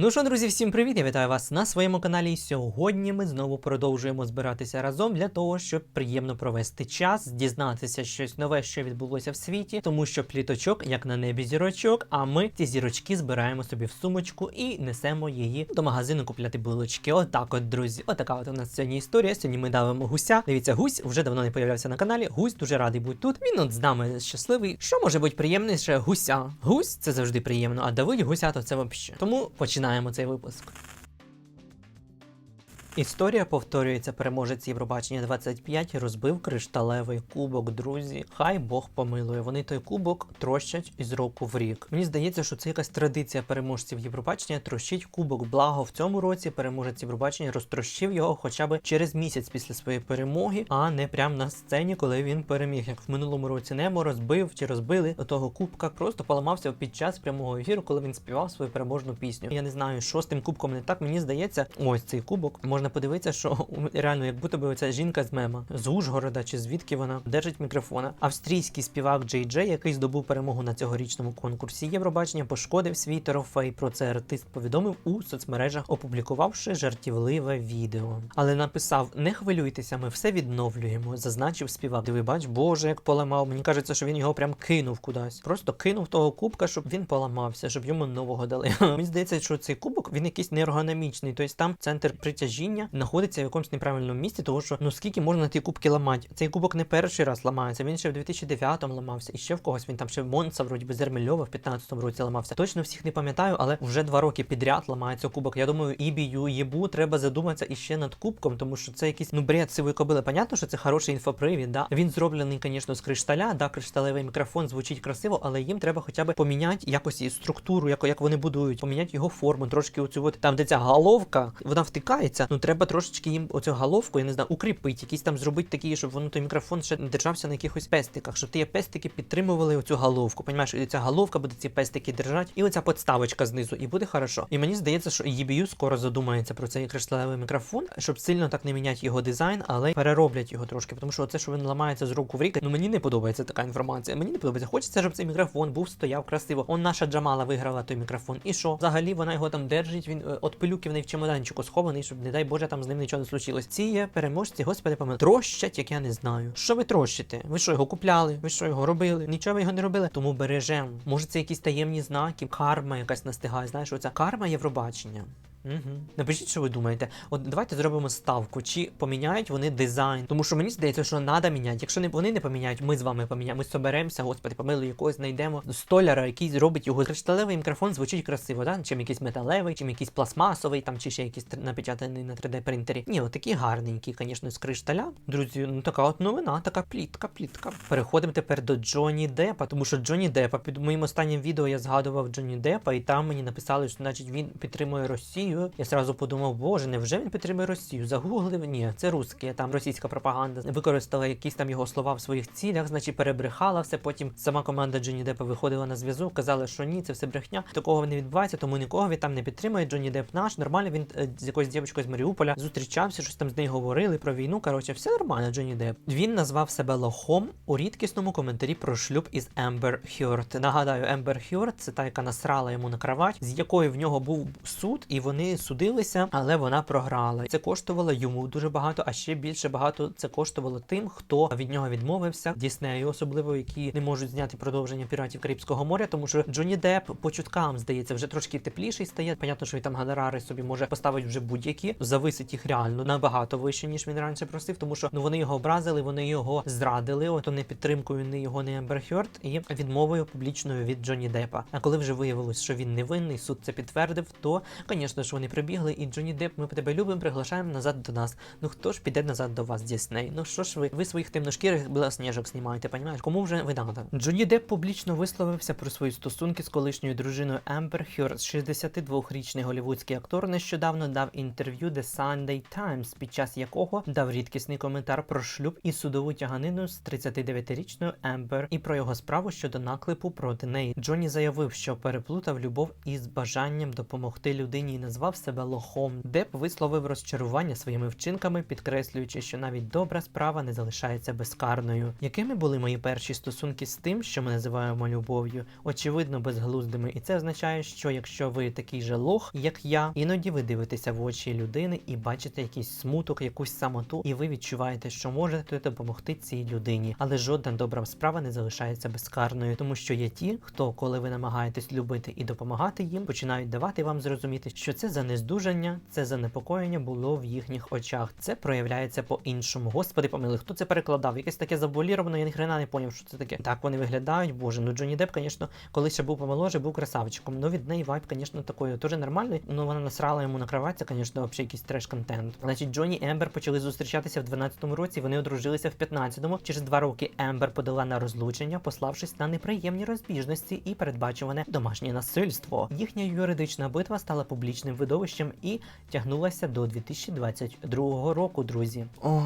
Ну що, друзі, всім привіт! Я вітаю вас на своєму каналі. Сьогодні ми знову продовжуємо збиратися разом для того, щоб приємно провести час, дізнатися щось нове, що відбулося в світі, тому що пліточок, як на небі зірочок, а ми ці зірочки збираємо собі в сумочку і несемо її до магазину купляти булочки. Отак, от, друзі. Отака от у нас сьогодні історія. Сьогодні ми давимо гуся. Дивіться, гусь вже давно не появлявся на каналі. Гусь дуже радий бути тут. Він от з нами щасливий. Що може бути приємніше гуся? Гусь це завжди приємно, а давить гуся то це взагалі. Тому починаємо цей випуск. Історія повторюється. Переможець Євробачення 25 розбив кришталевий кубок. Друзі, хай Бог помилує. Вони той кубок трощать із року в рік. Мені здається, що це якась традиція переможців Євробачення. Трощить кубок. Благо в цьому році переможець Євробачення розтрощив його хоча б через місяць після своєї перемоги, а не прямо на сцені, коли він переміг. Як в минулому році Немо розбив чи розбили того кубка, просто поламався під час прямого ефіру, коли він співав свою переможну пісню. Я не знаю, що з тим кубком не так. Мені здається, ось цей кубок можна подивитися, що реально, як будто би оця жінка з мема з Ужгорода чи звідки вона держить мікрофона. Австрійський співак Джей Джей, який здобув перемогу на цьогорічному конкурсі Євробачення, пошкодив свій трофей. Про це артист повідомив у соцмережах, опублікувавши жартівливе відео. Але написав: не хвилюйтеся, ми все відновлюємо. Зазначив співак. Диви, бач, боже, як поламав. Мені кажеться, що він його прям кинув кудись. Просто кинув того кубка, щоб він поламався, щоб йому нового дали. Мені здається, що цей кубок він якийсь неергономічний. Тобто там центр притяжіння знаходиться в якомусь неправильному місці, тому що ну скільки можна ті кубки ламати? Цей кубок не перший раз ламається. Він ще в 2009-му ламався, і ще в когось він там ще Монца, вроді би Зермельова в 15-му році ламався. Точно всіх не пам'ятаю, але вже два роки підряд ламається кубок. Я думаю, і бію, єбу, треба задуматися іще над кубком, тому що це якийсь ну бред сивої кобили. Понятно, що це хороший інфопривід. Да? Він зроблений, звісно, з кришталя, да, кришталевий мікрофон звучить красиво, але їм треба хоча б поміняти якось і структуру, як, як вони будують, поміняти його форму, трошки оцю от там, де ця головка, вона втикається. Ну треба трошечки їм оцю головку, я не знаю, укріпити, якісь там зробити такі, щоб воно той мікрофон ще держався на якихось пестиках, щоб ті пестики підтримували оцю головку. Понімаєш, і ця головка буде ці пестики держати, і оця подставочка знизу, і буде хорошо. І мені здається, що EBU скоро задумається про цей кришталевий мікрофон, щоб сильно так не міняти його дизайн, але перероблять його трошки. Тому що це, що він ламається з року в рік, ну мені не подобається така інформація. Мені не подобається. Хочеться, щоб цей мікрофон був стояв красиво. Он наша Джамала виграла той мікрофон. І що? Взагалі вона його там держить. Він е, от пилюки в неї в чемоданчику схований, щоб не дай Боже там з ним нічого не случилось. Ці є переможці, господи, помилуй. Трощать, як я не знаю. Що ви трощите? Ви що його купляли? Ви що його робили? Нічого ви його не робили. Тому бережемо. Може, це якісь таємні знаки, карма якась настигає. Знаєш, оця карма Євробачення. Угу. Напишіть, що ви думаєте. От давайте зробимо ставку, чи поміняють вони дизайн. Тому що мені здається, що треба міняти. Якщо не вони не поміняють, ми з вами поміняємо. Ми соберемося, господи, помилуй, якогось знайдемо столяра, який зробить його. Кришталевий мікрофон звучить красиво, да? Чим якийсь металевий, чим якийсь пластмасовий, там чи ще якийсь напечатаний на 3D принтері. Ні, от такі гарненькі, звісно, з кришталя. Друзі, ну така от новина, така плітка, плітка. Переходимо тепер до Джонні Деппа, тому що Джонні Деппа під моїм останнім відео я згадував Джонні Деппа, і там мені написали, що значить він підтримує Росію. Я сразу подумав, боже, невже він підтримує Росію? Загуглив, ні, це русське, там російська пропаганда використала якісь там його слова в своїх цілях, значить перебрехала все. Потім сама команда Джонні Деппа виходила на зв'язок, казала, що ні, це все брехня. Такого не відбувається, тому нікого він там не підтримує. Джонні Депп наш. Нормально він е, з якоюсь дівчинкою з Маріуполя зустрічався, щось там з нею говорили про війну. Коротше, все нормально, Джонні Депп. Він назвав себе лохом у рідкісному коментарі про шлюб із Ембер Хьорд. Нагадаю, Ембер Хьорд це та, яка насрала йому на кровать, з якою в нього був суд, і вони судилися, але вона програла. Це коштувало йому дуже багато, а ще більше багато це коштувало тим, хто від нього відмовився. Діснею, особливо які не можуть зняти продовження піратів Карибського моря, тому що Джонні Депп по чуткам здається вже трошки тепліший стає. Понятно, що він там гонорари собі може поставити вже будь-які. Зависить їх реально набагато вище, ніж він раніше просив, тому що ну вони його образили, вони його зрадили. Ото не підтримкою не його не Емберхьорд і відмовою публічною від Джонні Деппа. А коли вже виявилось, що він невинний, суд це підтвердив, то звісно ж вони прибігли і Джонні Депп, ми тебе любимо, приглашаємо назад до нас. Ну хто ж піде назад до вас, Дісней? Ну що ж ви? Ви своїх темношкірих білосніжок знімаєте, понімаєш? Кому вже ви надо? Джонні Депп публічно висловився про свої стосунки з колишньою дружиною Ембер Хьорд. 62-річний голівудський актор нещодавно дав інтерв'ю The Sunday Times, під час якого дав рідкісний коментар про шлюб і судову тяганину з 39-річною Ембер і про його справу щодо наклепу проти неї. Джонні заявив, що переплутав любов із бажанням допомогти людині і назвав назвав себе лохом. Деп висловив розчарування своїми вчинками, підкреслюючи, що навіть добра справа не залишається безкарною. Якими були мої перші стосунки з тим, що ми називаємо любов'ю? Очевидно, безглуздими, і це означає, що якщо ви такий же лох, як я, іноді ви дивитеся в очі людини і бачите якийсь смуток, якусь самоту, і ви відчуваєте, що можете допомогти цій людині. Але жодна добра справа не залишається безкарною, тому що є ті, хто, коли ви намагаєтесь любити і допомагати їм, починають давати вам зрозуміти, що це занездужання, це занепокоєння було в їхніх очах. Це проявляється по-іншому. Господи, помили, хто це перекладав? Якесь таке заболіровано, я ні хрена не поняв, що це таке. Так вони виглядають. Боже, ну Джонні Деп, звісно, коли ще був помоложе, був красавчиком. Ну від неї вайб, звісно, такою теж нормальний. Ну вона насрала йому на звісно, взагалі якийсь треш-контент. Значить, Джонні Ембер почали зустрічатися в 12-му році. Вони одружилися в 15-му. Через два роки Ембер подала на розлучення, пославшись на неприємні розбіжності і передбачуване домашнє насильство. Їхня юридична битва стала публічним видовищем і тягнулася до 2022 року, друзі. Ой,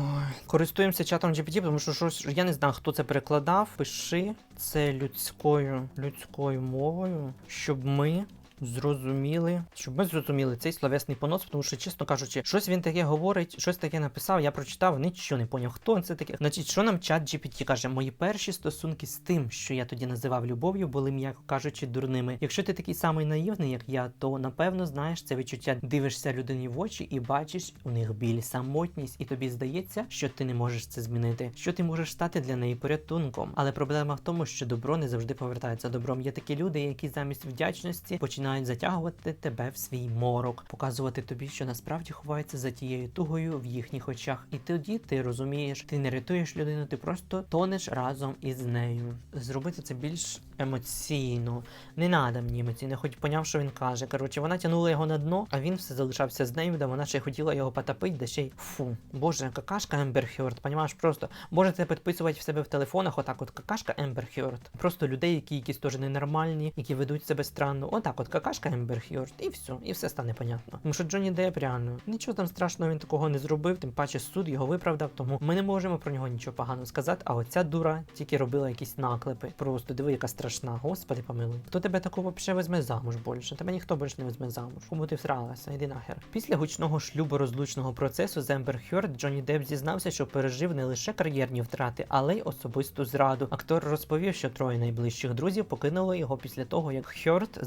користуємося чатом GPT, тому що щось я не знаю, хто це перекладав. Пиши це людською людською мовою, щоб ми. Зрозуміли, щоб ми зрозуміли цей словесний понос, тому що, чесно кажучи, щось він таке говорить, щось таке написав, я прочитав, нічого не поняв, хто це таке. Значить, що нам чат GPT каже? Мої перші стосунки з тим, що я тоді називав любов'ю, були, м'яко кажучи, дурними. Якщо ти такий самий наївний, як я, то напевно знаєш це відчуття. Дивишся людині в очі і бачиш у них біль, самотність, і тобі здається, що ти не можеш це змінити, що ти можеш стати для неї порятунком. Але проблема в тому, що добро не завжди повертається добром. Є такі люди, які замість вдячності починають затягувати тебе в свій морок, показувати тобі, що насправді ховається за тією тугою в їхніх очах. І тоді ти розумієш, ти не рятуєш людину, ти просто тонеш разом із нею. Зробити це більш емоційно. Не надо мені емоційно, хоч поняв, що він каже. Коротше, вона тягнула його на дно, а він все залишався з нею, де вона ще хотіла його потопити, де ще й фу. Боже, какашка Ембер Хьорд, понімаєш, просто можете підписувати в себе в телефонах, отак от какашка Ембер Хьорд. Просто людей, які якісь теж ненормальні, які ведуть себе странно. Отак от какашка Ембер Хьорд, і все, і все стане понятно. Тому що Джонні Депп реально нічого там страшного він такого не зробив, тим паче суд його виправдав, тому ми не можемо про нього нічого поганого сказати. А оця дура тільки робила якісь наклепи. Просто диви, яка страшна. Господи помилуй. Хто тебе таку вообще візьме замуж більше? Тебе ніхто більше не візьме замуж. Кому ти всралася? Іди нахер. Після гучного шлюбу розлучного процесу з Ембер Хьорд Джонні Депп зізнався, що пережив не лише кар'єрні втрати, але й особисту зраду. Актор розповів, що троє найближчих друзів покинули його після того, як Хьорд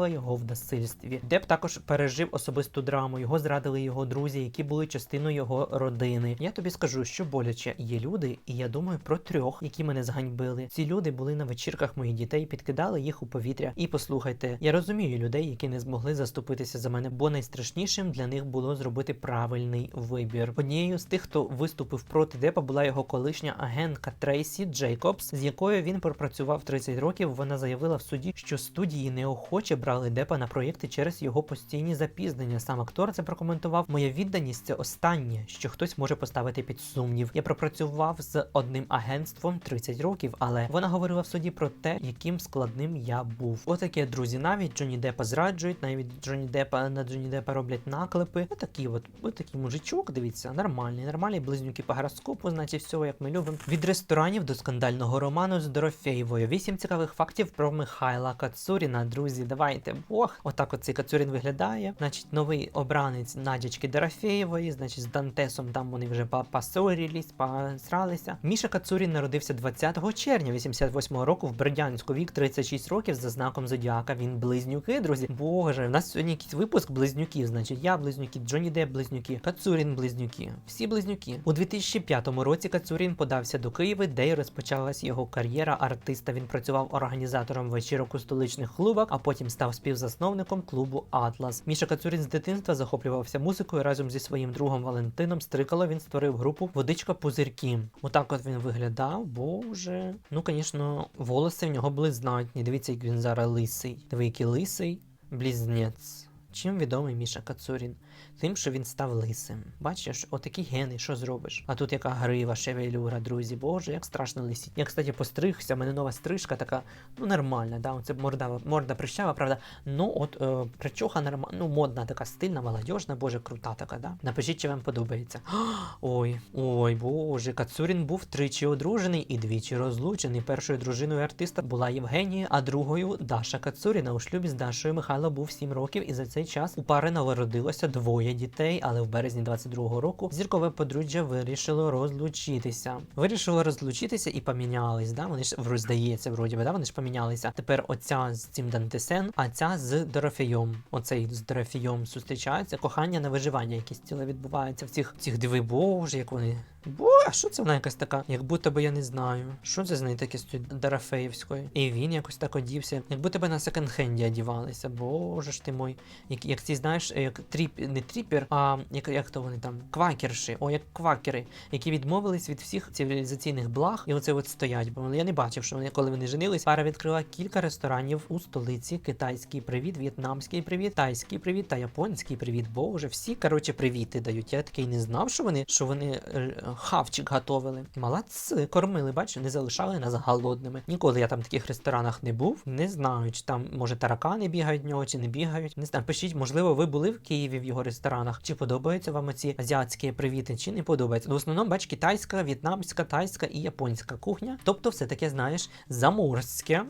звинувачувала його в насильстві. Деп також пережив особисту драму. Його зрадили його друзі, які були частиною його родини. Я тобі скажу, що боляче є люди, і я думаю про трьох, які мене зганьбили. Ці люди були на вечірках моїх дітей, підкидали їх у повітря. І послухайте, я розумію людей, які не змогли заступитися за мене, бо найстрашнішим для них було зробити правильний вибір. Однією з тих, хто виступив проти Депа, була його колишня агентка Трейсі Джейкобс, з якою він пропрацював 30 років. Вона заявила в суді, що студії неохоче брали Депа на проєкти через його постійні запізнення. Сам актор це прокоментував. Моя відданість це останнє, що хтось може поставити під сумнів. Я пропрацював з одним агентством 30 років, але вона говорила в суді про те, яким складним я був. Отаке, друзі, навіть Джонні Депа зраджують, навіть Джонні Депа на Джонні Депа роблять наклепи. Отакий от, отакий мужичок, дивіться, нормальний, нормальний близнюки по гороскопу, значить, все, як ми любимо. Від ресторанів до скандального роману з Дорофєєвою. Вісім цікавих фактів про Михайла Кацуріна. Друзі, давайте Бог. Отак от цей Кацурін виглядає. Значить, новий обранець Надячки Дорофєєвої, значить, з Дантесом там вони вже по- посорілись, посралися. Міша Кацурін народився 20 червня 88 року в Бердянську. Вік 36 років за знаком Зодіака. Він близнюки, друзі. Боже, в нас сьогодні якийсь випуск близнюків. Значить, я близнюки, Джонні Депп близнюки, Кацурін близнюки. Всі близнюки. У 2005 році Кацурін подався до Києва, де й розпочалась його кар'єра артиста. Він працював організатором вечірок у столичних клубах, а потім став співзасновником клубу Атлас. Міша Кацурін з дитинства захоплювався музикою. Разом зі своїм другом Валентином Стрикало він створив групу Водичка Пузирки. Отак от він виглядав. Боже. Ну, звісно, волоси в нього були знатні. Дивіться, як він зараз лисий. Диви, який лисий близнець. Чим відомий Міша Кацурін? Тим, що він став лисим. Бачиш, отакі гени, що зробиш? А тут яка грива, шевелюра, друзі. Боже, як страшно лисіть. Я, кстати, постригся, в мене нова стрижка така, ну нормальна, да, це морда, морда прищава, правда. Ну, от е, причоха нормальна, ну модна, така стильна, молодіжна, боже, крута така, да. Напишіть, чи вам подобається. Ой, ой, боже, Кацурін був тричі одружений і двічі розлучений. Першою дружиною артиста була Євгенія, а другою Даша Кацуріна. У шлюбі з Дашою Михайло був 7 років, і за цей час у пари народилося двоє дітей, але в березні 22-го року зіркове подружжя вирішило розлучитися. Вирішило розлучитися і помінялись. Да? Вони ж вроде, здається, вроді би, да? вони ж помінялися. Тепер оця з цим Дантесен, а ця з Дорофеєм. Оцей з Дорофеєм зустрічаються. Кохання на виживання якісь ціле відбувається в цих цих диви боже, як вони. Бо, а що це вона якась така? Як будто би я не знаю. Що це з неї таке з Дорофеївської? І він якось так одівся. Як будто би на секонд-хенді одівалися. Боже ж ти мой. Як, як ці, знаєш, як тріп, не тріпер, а як, як то вони там? Квакерші. О, як квакери, які відмовились від всіх цивілізаційних благ і оце от стоять. Бо я не бачив, що вони, коли вони женились, пара відкрила кілька ресторанів у столиці. Китайський привіт, в'єтнамський привіт, тайський привіт та японський привіт. Боже, всі коротше привіти дають. Я такий не знав, що вони що вони е, хавчик готовили. Молодці, кормили, бачиш, не залишали нас голодними. Ніколи я там в таких ресторанах не був. Не знаю, чи там може таракани бігають в нього, чи не бігають. Не знаю. Пишіть, можливо, ви були в Києві в його ресторанах. Чи подобаються вам оці азіатські привіти, чи не подобаються. В основному, бач, китайська, в'єтнамська, тайська і японська кухня. Тобто, все таке, знаєш, заморське.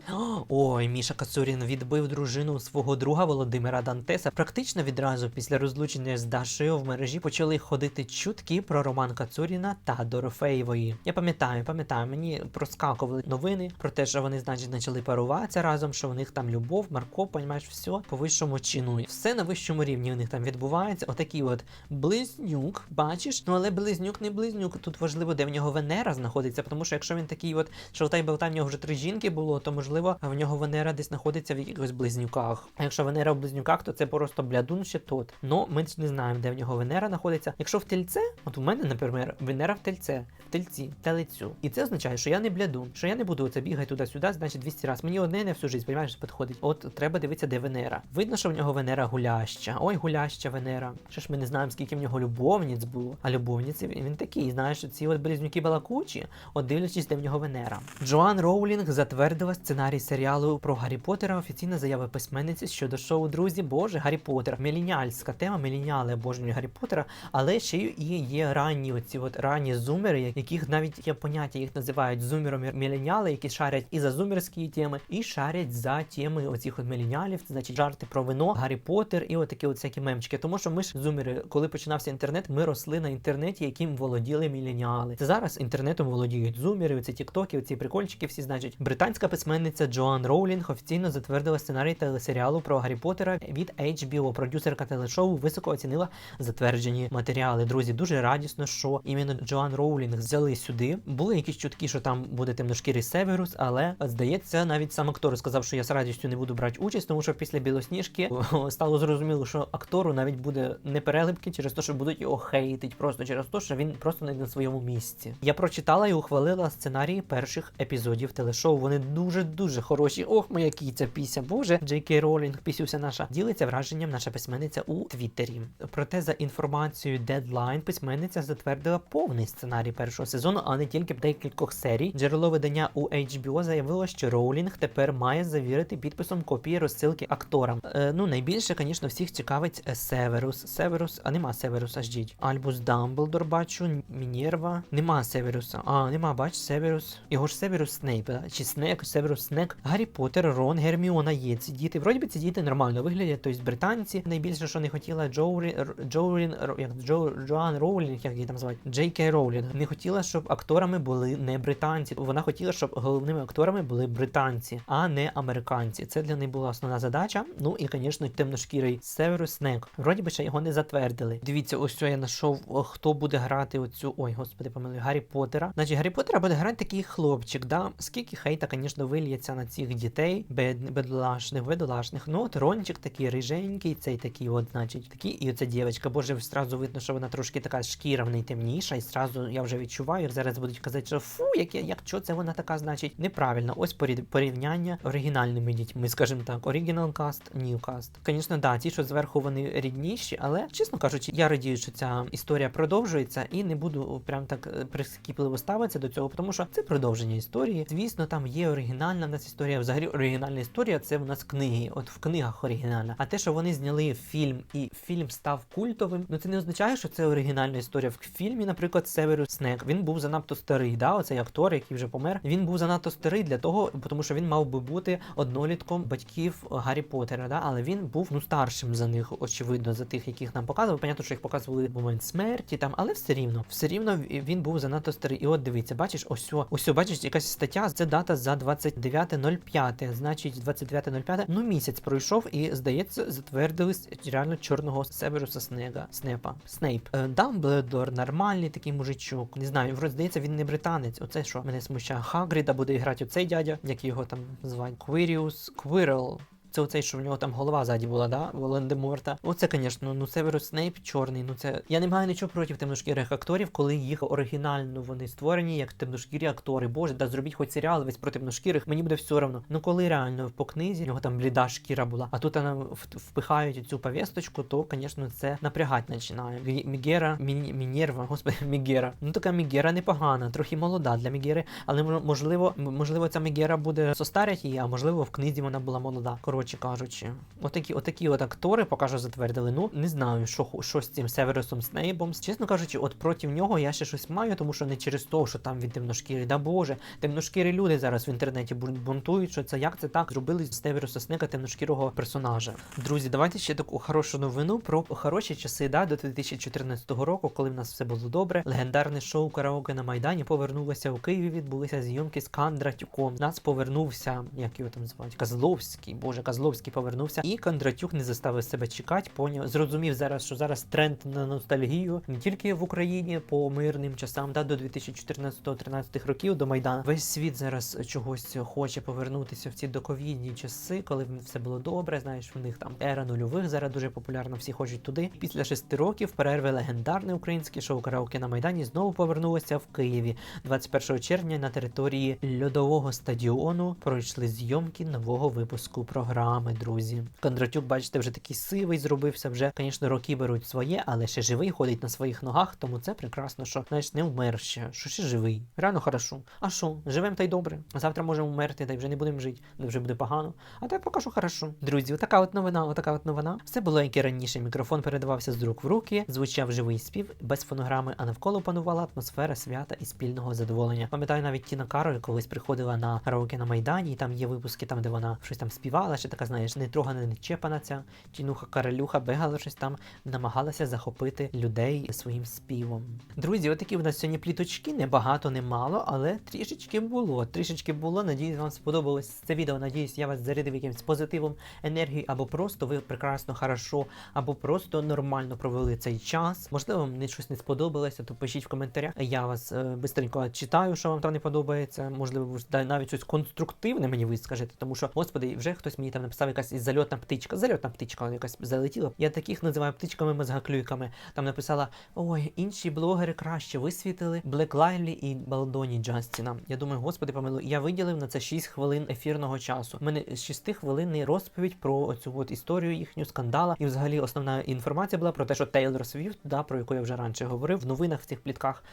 Ой, Міша Кацурін відбив дружину свого друга Володимира Дантеса. Практично відразу після розлучення з Дашею в мережі почали ходити чутки про Роман Кацуріна та Дорофеєвої. Я пам'ятаю, пам'ятаю, мені проскакували новини про те, що вони, значить, почали паруватися разом, що у них там любов, Марко, понімаєш, все по вищому чину. Все на вищому рівні у них там відбувається. Отакий от близнюк, бачиш? Ну але близнюк не близнюк. Тут важливо, де в нього Венера знаходиться, тому що якщо він такий, от шалтай болтай, в нього вже три жінки було, то можливо в нього Венера десь знаходиться в якихось близнюках. А якщо Венера в близнюках, то це просто блядун ще тот. Ну ми ж не знаємо, де в нього Венера знаходиться. Якщо в тельце, от у мене, наприклад, Венера в тельце, в тельці, телецю. І це означає, що я не блядун, що я не буду оце бігати туди-сюди, значить 200 разів. Мені одне не всю життя, підходить. От треба дивитися, де Венера. Видно, що в нього Венера гуляща. Ой, гуляща Венера. Що ж ми не знаємо, скільки в нього любовниць було. А любовниці він, такий, знаєш, ці от близнюки балакучі, от дивлячись, де в нього Венера. Джоан Роулінг затвердила сценарій серіалу про Гаррі Поттера. Офіційна заява письменниці щодо шоу Друзі. Боже, Гаррі Поттер. Мілініальська тема, мілініали обожнюють Гаррі Поттера, але ще й є ранні оці от ранні зумери, яких навіть є поняття, їх називають зумерами міленіали, які шарять і за зумерські теми, і шарять за теми оцих от міленіалів, це значить жарти про вино, Гаррі Поттер і отакі от всякі мемчики. Тому що ми ж зумери, коли починався інтернет, ми росли на інтернеті, яким володіли міленіали. Це зараз інтернетом володіють зумери, оці тіктоки, оці прикольчики. Всі значить, британська письменниця Джоан Роулінг офіційно затвердила сценарій телесеріалу про Гаррі Поттера від HBO. Продюсерка телешоу високо оцінила затверджені матеріали. Друзі, дуже радісно, що іменно Джоан Роулінг взяли сюди. Були якісь чутки, що там буде темношкірий Северус, але здається, навіть сам актор сказав, що я з радістю не буду брати участь, тому що після білосніжки стало зрозуміло, що актору навіть буде не перелипки через те, що будуть його хейтить, просто через те, що він просто не на своєму місці. Я прочитала і ухвалила сценарії перших епізодів телешоу. Вони дуже дуже хороші. Ох, моя кіця піся. Боже, Джей Кей Ролінг, пісюся наша ділиться враженням наша письменниця у Твіттері. Проте за інформацією Deadline письменниця затвердила повний сценарій першого сезону, а не тільки декількох серій. Джерело видання у HBO заявило, що Роулінг тепер має завірити підписом копії розсилки акторам. Е, ну найбільше, звісно, всіх цікавить е, Северус. Северус, а нема Северуса, ждіть. Альбус Дамблдор бачу, Мінєрва. Нема Северуса. А, нема, бач, Северус. Його ж Северус Снейп, чи Снек, Северус Снек. Гаррі Поттер, Рон, Герміона є ці діти. Вроді би ці діти нормально виглядять, тобто британці. Найбільше, що не хотіла Джоурі, Джоурін, як Джо, Джоан Роулінг, як її там звати, Джей Кей Роулінг, не хотіла, щоб акторами були не британці. Вона хотіла, щоб головними акторами були британці, а не американці. Це для неї була основна задача. Ну і, звісно, темношкірий Северус Снек. Вроді би ще його не затвердили. Дивіться, ось що я знайшов, хто буде грати оцю. Ой, господи, помилуй, Гаррі Поттера. Значить, Гаррі Поттера буде грати такий хлопчик, да? Скільки хейта, звісно, вильється на цих дітей, бед, бедолашних, бедолашних. Ну, от Рончик такий риженький, цей такий, от, значить, такий, і оця дівчинка, боже, зразу видно, що вона трошки така шкіра в неї темніша, і зразу я вже відчуваю, зараз будуть казати, що фу, як, як що це вона така, значить, неправильно. Ось порі- порівняння оригінальними дітьми, скажімо так, оригінал каст, нью каст. Звісно, да, ті, що зверху вони рідніші, але чесно кажучи, я радію, що ця історія продовжується, і не буду прям так е, прискіпливо ставитися до цього, тому що це продовження історії. Звісно, там є оригінальна в нас історія. Взагалі, оригінальна історія це в нас книги. От в книгах оригінальна. А те, що вони зняли фільм і фільм став культовим, ну це не означає, що це оригінальна історія. В фільмі, наприклад, Северус Снек. Він був занадто старий. Да, оцей актор, який вже помер. Він був занадто старий для того, тому що він мав би бути однолітком батьків Гаррі Поттера, да, але він був ну ну старшим за них, очевидно, за тих, яких нам показували. Понятно, що їх показували в момент смерті там, але все рівно, все рівно він був занадто старий. І от дивіться, бачиш, ось ось бачиш, якась стаття. Це дата за 29.05. Значить, 29.05, ну місяць пройшов, і здається, затвердились реально чорного Северуса Снега. Снепа. Снейп. Е, Дамблдор, нормальний такий мужичок. Не знаю, вроде здається, він не британець. Оце що мене смущає. Хагріда буде грати оцей дядя, як його там звать. Квіріус Квірл. Це оцей, що в нього там голова ззаді була, да? Волан-де-Морта. Оце, звісно, ну Северус Снейп чорний. Ну це. Я не маю нічого проти темношкірих акторів, коли їх оригінально вони створені як темношкірі актори. Боже, да зробіть хоч серіал весь про темношкірих, мені буде все одно. Ну коли реально по книзі в нього там бліда шкіра була, а тут вона впихають цю повісточку, то, звісно, це напрягать починає. Мігера, Мі... Мінєрва, господи, Мігера. Ну така Мігера непогана, трохи молода для Мігери, але можливо, можливо, ця Мігера буде состарять її, а можливо, в книзі вона була молода. Коротше кажучи, отакі, отакі от актори покажу затвердили. Ну не знаю, що що з цим Северусом Снейбом. Чесно кажучи, от проти нього я ще щось маю, тому що не через те, що там він темношкірий. Да Боже, темношкірі люди зараз в інтернеті бунтують, що це як це так зробили з Северуса Снега темношкірого персонажа. Друзі, давайте ще таку хорошу новину про хороші часи да, до 2014 року, коли в нас все було добре. Легендарне шоу Караоке на Майдані повернулося у Києві. Відбулися зйомки з Кандратюком. Нас повернувся, як його там звати, Козловський, Боже, Козловський повернувся, і Кондратюк не заставив себе чекати. Поняв, зрозумів зараз, що зараз тренд на ностальгію не тільки в Україні по мирним часам, да, до 2014-13 років до Майдану. Весь світ зараз чогось хоче повернутися в ці доковідні часи, коли все було добре. Знаєш, в них там ера нульових зараз дуже популярно, всі хочуть туди. Після шести років перерви легендарне українське шоу караоке на Майдані знову повернулося в Києві 21 червня на території льодового стадіону. Пройшли зйомки нового випуску програми, друзі. Кондратюк, бачите, вже такий сивий зробився. Вже, звісно, роки беруть своє, але ще живий, ходить на своїх ногах, тому це прекрасно, що знаєш, не вмер ще, що ще живий. Реально хорошо. А що, живем та й добре. Завтра можемо вмерти, та й вже не будемо жити, вже буде погано. А так поки що хорошо. Друзі, отака от новина, отака от новина. Все було як і раніше. Мікрофон передавався з рук в руки, звучав живий спів без фонограми, а навколо панувала атмосфера свята і спільного задоволення. Пам'ятаю, навіть Тіна Кароль колись приходила на караоке на Майдані, і там є випуски, там де вона щось там співала, ще така, знаєш, не трогана, не чепана ця тінуха Карелюха бегала щось там, намагалася захопити людей своїм співом. Друзі, отакі в нас сьогодні пліточки, небагато, не мало, але трішечки було. Трішечки було. Надіюсь, вам сподобалось це відео. Надіюсь, я вас зарядив якимось позитивом, енергією, або просто ви прекрасно, хорошо, або просто нормально провели цей час. Можливо, вам не щось не сподобалося, то пишіть в коментарях. Я вас е, бистренько читаю, що вам там не подобається. Можливо, навіть щось конструктивне мені вискажете, тому що, господи, вже хтось мені там написав якась зальотна птичка. Зальотна птичка якась залетіла. Я таких називаю птичками мозгаклюйками. Там написала: ой, інші блогери краще висвітили Блек Лайлі і Балдоні Джастіна. Я думаю, господи, помилуй, я виділив на це 6 хвилин ефірного часу. У мене 6 хвилинний розповідь про цю от історію їхню скандала. І взагалі основна інформація була про те, що Тейлор Свіфт, да, про яку я вже раніше говорив, в новинах в цих плітках.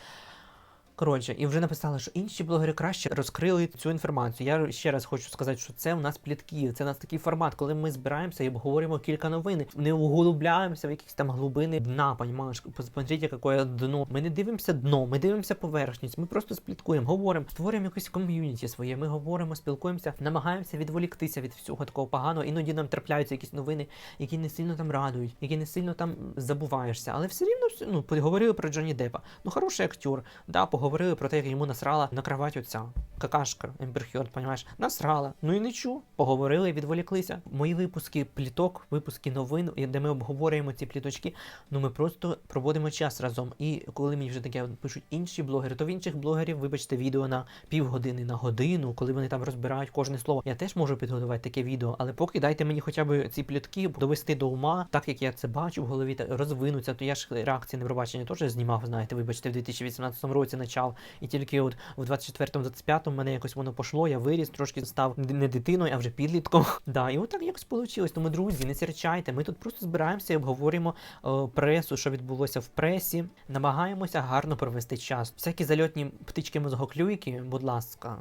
Коротше, і вже написали, що інші блогери краще розкрили цю інформацію. Я ще раз хочу сказати, що це у нас плітки, це у нас такий формат, коли ми збираємося і обговорюємо кілька новин, не углубляємося в якісь там глибини дна, понімаєш? Посмотрите, яке дно. Ми не дивимося дно, ми дивимося поверхність. Ми просто спліткуємо, говоримо, створюємо якусь ком'юніті своє. Ми говоримо, спілкуємося, намагаємося відволіктися від всього такого поганого. Іноді нам трапляються якісь новини, які не сильно там радують, які не сильно там забуваєшся. Але все рівно ну, поговорили про Джонні Депа. Ну хороший актер, да, поговорили говорили про те, як йому насрала на кровать оця какашка Ембер Хьорд, понімаєш? Насрала. Ну і нічого. Поговорили, відволіклися. Мої випуски пліток, випуски новин, де ми обговорюємо ці пліточки. Ну ми просто проводимо час разом. І коли мені вже таке пишуть інші блогери, то в інших блогерів, вибачте, відео на півгодини, на годину, коли вони там розбирають кожне слово. Я теж можу підготувати таке відео, але поки дайте мені хоча б ці плітки довести до ума, так як я це бачу в голові, розвинуться, то я ж реакції на пробачення теж знімав, знаєте, вибачте, в 2018 році почав. І тільки от в 24-25 мене якось воно пошло, я виріс, трошки став не дитиною, а вже підлітком. Да, І от так якось вийшло. Тому, друзі, не серчайте. Ми тут просто збираємося і обговорюємо е, пресу, що відбулося в пресі. Намагаємося гарно провести час. Всякі зальотні птички мозгоклюйки, будь ласка.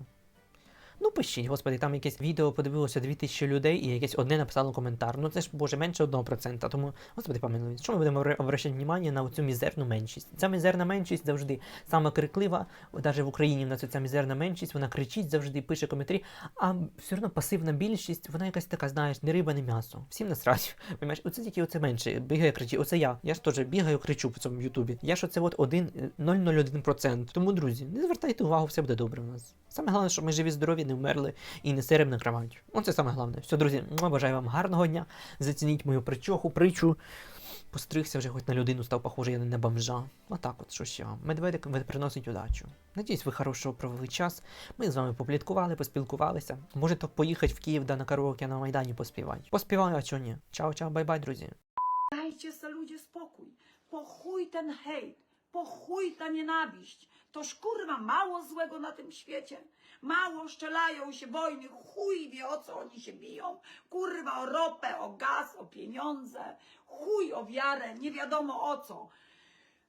Ну пишіть, господи, там якесь відео подивилося 2000 людей і якесь одне написало коментар. Ну це ж боже менше 1%. Тому, господи, помилуй, що ми будемо обращати увагу на цю мізерну меншість? Ця мізерна меншість завжди сама криклива, навіть в Україні в нас ця мізерна меншість, вона кричить завжди, пише коментарі, а все одно пасивна більшість, вона якась така, знаєш, не риба, не м'ясо. Всім насрать. Понимаєш, оце тільки оце менше. Бігає, кричить, оце я. Я ж теж бігаю, кричу по цьому Ютубі. Я ж оце от один е, 0,01%. Тому, друзі, не звертайте увагу, все буде добре у нас. Саме головне, щоб ми живі, здорові, не вмерли і не серем на кровать. Оце саме головне. Все, друзі, бажаю вам гарного дня. Зацініть мою причоху, притчу. Постригся вже хоч на людину, став похожий не на бомжа. Отак от, що ще. Медведик приносить удачу. Надіюсь, ви хорошо провели час. Ми з вами попліткували, поспілкувалися. Можете поїхати в Київ да на караоке на Майдані поспівати. Поспіваю, а чого ні? Чао, чао, бай-бай, друзі. Ludzie spokój. Po chuj ten hejt, po chuj ta nienawiść. Toż kurwa mało złego na tym świecie. Mało szczelają się wojny, chuj wie o co oni się biją. Kurwa o ropę, o gaz, o pieniądze. Chuj o wiarę, nie wiadomo o co.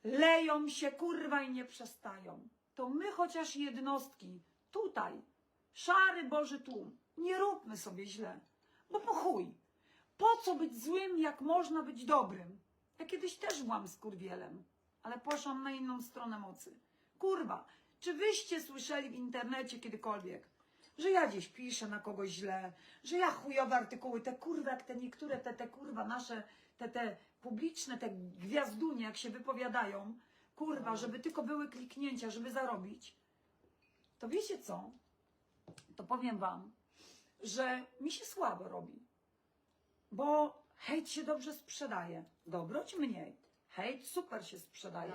Leją się kurwa i nie przestają. To my chociaż jednostki, tutaj, szary Boży tłum, nie róbmy sobie źle. Bo po chuj. Po co być złym, jak można być dobrym? Ja kiedyś też byłam skurwielem, ale poszłam na inną stronę mocy. Kurwa, czy wyście słyszeli w internecie kiedykolwiek, że ja gdzieś piszę na kogoś źle, że ja chujowe artykuły, te kurwa, jak te niektóre, te, te kurwa nasze, te, te publiczne, te gwiazdunie, jak się wypowiadają, kurwa, żeby tylko były kliknięcia, żeby zarobić, to wiecie co? To powiem wam, że mi się słabo robi. Bo hejt się dobrze sprzedaje. Dobroć mniej. Hejt super się sprzedaje.